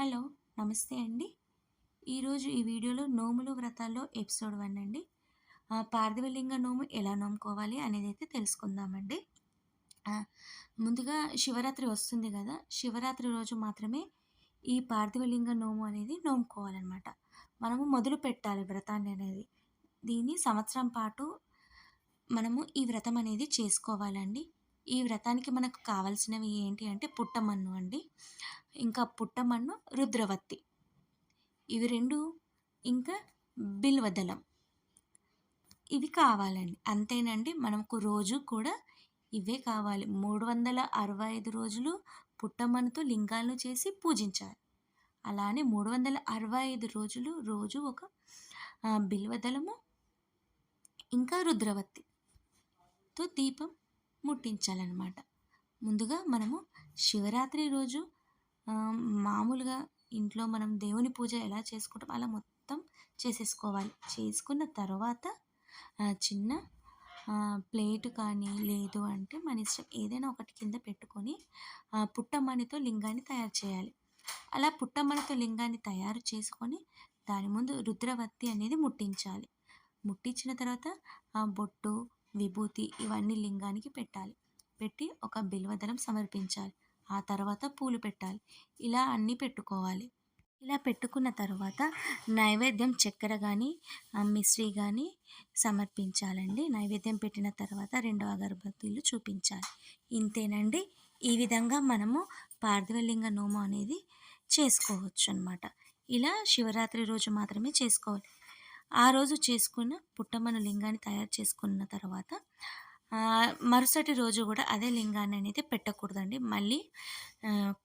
Hello నమస్తే అండి. ఈరోజు ఈ వీడియోలో నోములు వ్రతాల్లో ఎపిసోడ్ వన్ అండి. పార్థివలింగ నోము ఎలా నోముకోవాలి అనేది అయితే తెలుసుకుందామండి. ముందుగా శివరాత్రి వస్తుంది కదా శివరాత్రి రోజు మాత్రమే ఈ పార్థివలింగ నోము అనేది నోముకోవాలన్నమాట. మనము మొదలు పెట్టాలి వ్రతాన్ని అనేది. దీన్ని సంవత్సరం పాటు మనము ఈ వ్రతం అనేది చేసుకోవాలండి. ఈ వ్రతానికి మనకు కావాల్సినవి ఏంటి అంటే పుట్టమన్ను అండి. ఇంకా పుట్టమన్ను రుద్రవత్తి. ఇవి రెండు ఇంకా బిల్వదలం ఇవి కావాలండి. అంతేనండి మనకు రోజు కూడా ఇవే కావాలి. మూడు వందల అరవై ఐదు రోజులు పుట్టమన్నుతో లింగాలను చేసి పూజించాలి. అలానే మూడు వందల అరవై ఐదు రోజులు రోజు ఒక బిల్వదలము ఇంకా రుద్రవత్తితో దీపం ముట్టించాలన్నమాట. ముందుగా మనము శివరాత్రి రోజు మామూలుగా ఇంట్లో మనం దేవుని పూజ ఎలా చేసుకుంటాం అలా మొత్తం చేసేసుకోవాలి. చేసుకున్న తర్వాత చిన్న ప్లేట్ కానీ లేదు అంటే మన ఇష్టం ఏదైనా ఒకటి కింద పెట్టుకొని ఆ, పుట్టమణితో లింగాన్ని తయారు చేయాలి. అలా పుట్టమణితో లింగాన్ని తయారు చేసుకొని దాని ముందు రుద్రవత్తి అనేది ముట్టించాలి. ముట్టించిన తర్వాత ఆ బొట్టు విభూతి ఇవన్నీ లింగానికి పెట్టాలి. పెట్టి ఒక బిల్వదలం సమర్పించాలి. ఆ తర్వాత పూలు పెట్టాలి. ఇలా అన్నీ పెట్టుకోవాలి. ఇలా పెట్టుకున్న తర్వాత నైవేద్యం చక్కెర కానీ మిశ్రీ కానీ సమర్పించాలండి. నైవేద్యం పెట్టిన తర్వాత రెండు అగరబత్తీలు చూపించాలి. ఇంతేనండి. ఈ విధంగా మనము పార్థివలింగ నోము అనేది చేసుకోవచ్చు అనమాట ఇలా శివరాత్రి రోజు మాత్రమే చేసుకోవాలి. ఆ రోజు చేసుకున్న పుట్టమ్మను లింగాన్ని తయారు చేసుకున్న తర్వాత మరుసటి రోజు కూడా అదే లింగాన్ని అనేది పెట్టకూడదండి. మళ్ళీ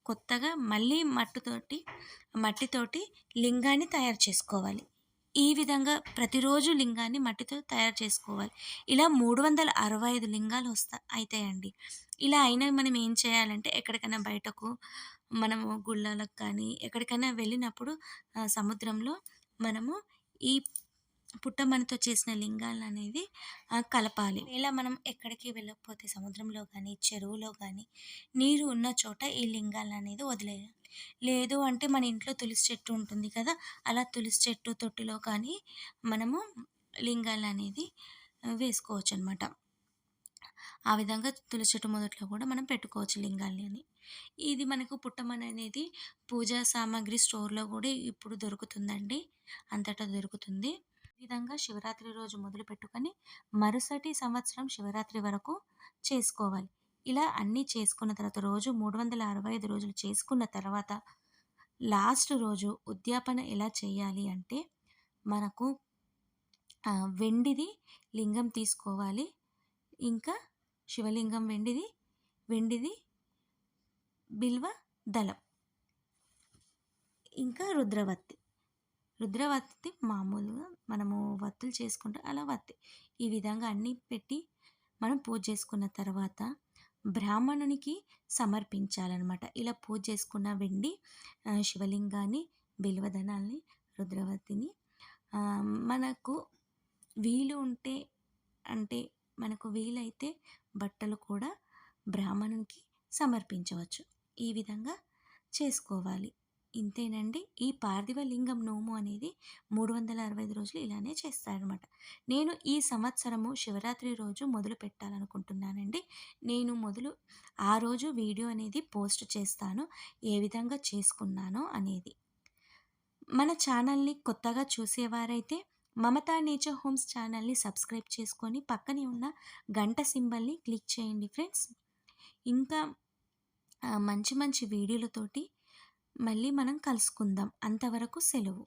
కొత్తగా మళ్ళీ మట్టితోటి మట్టితోటి లింగాన్ని తయారు చేసుకోవాలి. ఈ విధంగా ప్రతిరోజు లింగాన్ని మట్టితో తయారు చేసుకోవాలి. ఇలా మూడు వందల అరవై ఐదు లింగాలు వస్తా అవుతాయండి ఇలా అయినా మనం ఏం చేయాలంటే ఎక్కడికైనా బయటకు మనము గుళ్ళలకు కానీ ఎక్కడికైనా వెళ్ళినప్పుడు సముద్రంలో మనము ఈ పుట్టమణితో చేసిన లింగాలు అనేది కలపాలి. ఇలా మనం ఎక్కడికి వెళ్ళకపోతే సముద్రంలో కానీ చెరువులో కానీ నీరు ఉన్న చోట ఈ లింగాలు అనేది వదిలేయాలి లేదు అంటే మన ఇంట్లో తులసి చెట్టు ఉంటుంది కదా అలా తులసి చెట్టు తొట్టిలో కానీ మనము లింగాలు అనేది వేసుకోవచ్చు అనమాట ఆ విధంగా తులసి చెట్టు మొదట్లో కూడా మనం పెట్టుకోవచ్చు లింగాల్ని అని. ఇది మనకు పుట్టమని అనేది పూజా సామాగ్రి స్టోర్లో కూడా ఇప్పుడు దొరుకుతుందండి. అంతటా దొరుకుతుంది. విధంగా శివరాత్రి రోజు మొదలు పెట్టుకొని మరుసటి సంవత్సరం శివరాత్రి వరకు చేసుకోవాలి. ఇలా అన్నీ చేసుకున్న తర్వాత రోజు మూడు వందల అరవై ఐదు రోజులు చేసుకున్న తర్వాత లాస్ట్ రోజు ఉద్యాపన ఎలా చేయాలి అంటే మనకు వెండిది లింగం తీసుకోవాలి. ఇంకా శివలింగం వెండిది వెండిది బిల్వ దళం. ఇంకా రుద్రవత్తి రుద్రవత్తి మామూలుగా మనము వత్తులు చేసుకుంటే. అలా వత్తి ఈ విధంగా అన్నీ పెట్టి మనం పూజ చేసుకున్న తర్వాత బ్రాహ్మణునికి సమర్పించాలన్నమాట. ఇలా పూజ చేసుకున్న వెండి శివలింగాన్ని బిల్వదనాల్ని రుద్రవతిని మనకు వీలు ఉంటే అంటే మనకు వీలైతే బట్టలు కూడా బ్రాహ్మణునికి సమర్పించవచ్చు. ఈ విధంగా చేసుకోవాలి. ఇంతేనండి. ఈ పార్థివ లింగం నోము అనేది మూడు వందల అరవై ఐదు రోజులు ఇలానే చేస్తారనమాట నేను ఈ సంవత్సరము శివరాత్రి రోజు మొదలు పెట్టాలనుకుంటున్నానండి. నేను మొదలు ఆ రోజు వీడియో అనేది పోస్ట్ చేస్తాను. ఏ విధంగా చేసుకున్నానో అనేది. మన ఛానల్ని కొత్తగా చూసేవారైతే మమతా నేచర్ హోమ్స్ ఛానల్ని సబ్స్క్రైబ్ చేసుకొని పక్కనే ఉన్న గంట సింబల్ని క్లిక్ చేయండి ఫ్రెండ్స్. ఇంకా మంచి మంచి వీడియోలతోటి మళ్ళీ మనం కలుసుకుందాం. అంతవరకు సెలవు.